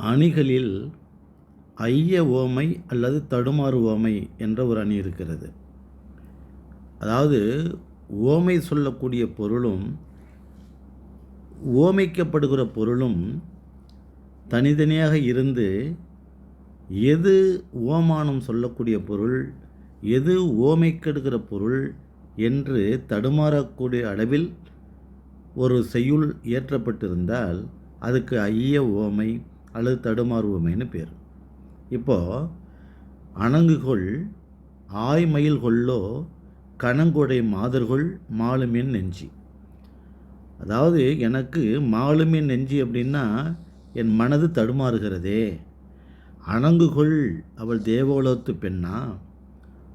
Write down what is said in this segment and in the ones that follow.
அணிகளில் ஐய ஓமை அல்லது தடுமாறு ஓமை என்ற ஒரு அணி இருக்கிறது. அதாவது ஓமை சொல்லக்கூடிய பொருளும் ஓமைக்கப்படுகிற பொருளும் தனித்தனியாக இருந்து எது ஓமானம் சொல்லக்கூடிய பொருள் எது ஓமைக்கெடுக்கிற பொருள் என்று தடுமாறக்கூடிய அளவில் ஒரு செய்யுள் இயற்றப்பட்டிருந்தால் அதுக்கு ஐய ஓமை அல்லது தடுமாறுவோமேன்னு பேர். இப்போது அணங்குகொள் ஆய்மயில் கொள்ளோ கணங்குடை மாதர்கொள் மாலுமின் நெஞ்சி. அதாவது எனக்கு மாலுமின் நெஞ்சி அப்படின்னா என் மனது தடுமாறுகிறதே. அணங்குகொள் அவள் தேவோலத்து பெண்ணா?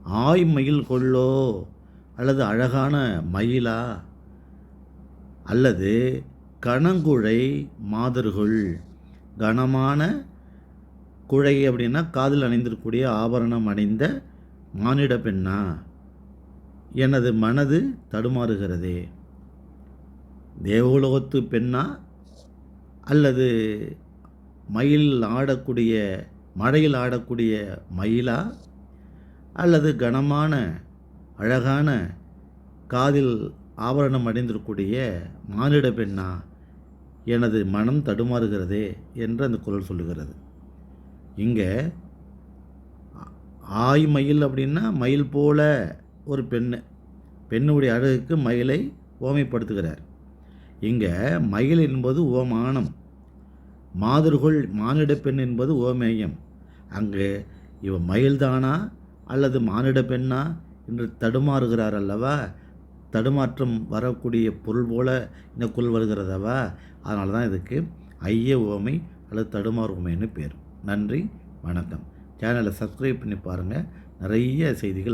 ஆய் மயில் கொள்ளோ அல்லது அழகான மயிலா? அல்லது கணங்குழை மாதர்கள்? கனமான குழை அப்படின்னா காதில் அணிந்திருக்கக்கூடிய ஆபரணம் அணிந்த மானிட பெண்ணா? எனது மனது தடுமாறுகிறதே. தேவலோகத்து பெண்ணா? அல்லது மயில் ஆடக்கூடிய மழையில் ஆடக்கூடிய மயிலா? அல்லது கனமான அழகான காதில் ஆபரணம் அடைந்திருக்கக்கூடிய மானிட பெண்ணா? எனது மனம் தடுமாறுகிறதே என்று அந்த குரல் சொல்லுகிறது. இங்கே ஆய் மயில் அப்படின்னா மயில் போல ஒரு பெண்ணு. பெண்ணுடைய அழகுக்கு மயிலை ஓமைப்படுத்துகிறார். இங்கே மயில் என்பது ஓமானம் மாதர்கள் மானிட பெண் என்பது ஓமேயம் அங்கு இவ மயில்தானா அல்லது மானிட பெண்ணா என்று தடுமாறுகிறார் அல்லவா? தடுமாற்றம் வரக்கூடிய பொருள் போல இந்த வருகிறதவா? அதனால தான் இதுக்கு ஐய உவமை அல்லது தடுமாறு உமைன்னு பேர். நன்றி வணக்கம். சேனலை சப்ஸ்கிரைப் பண்ணி பாருங்கள் நிறைய செய்திகள் வரும்.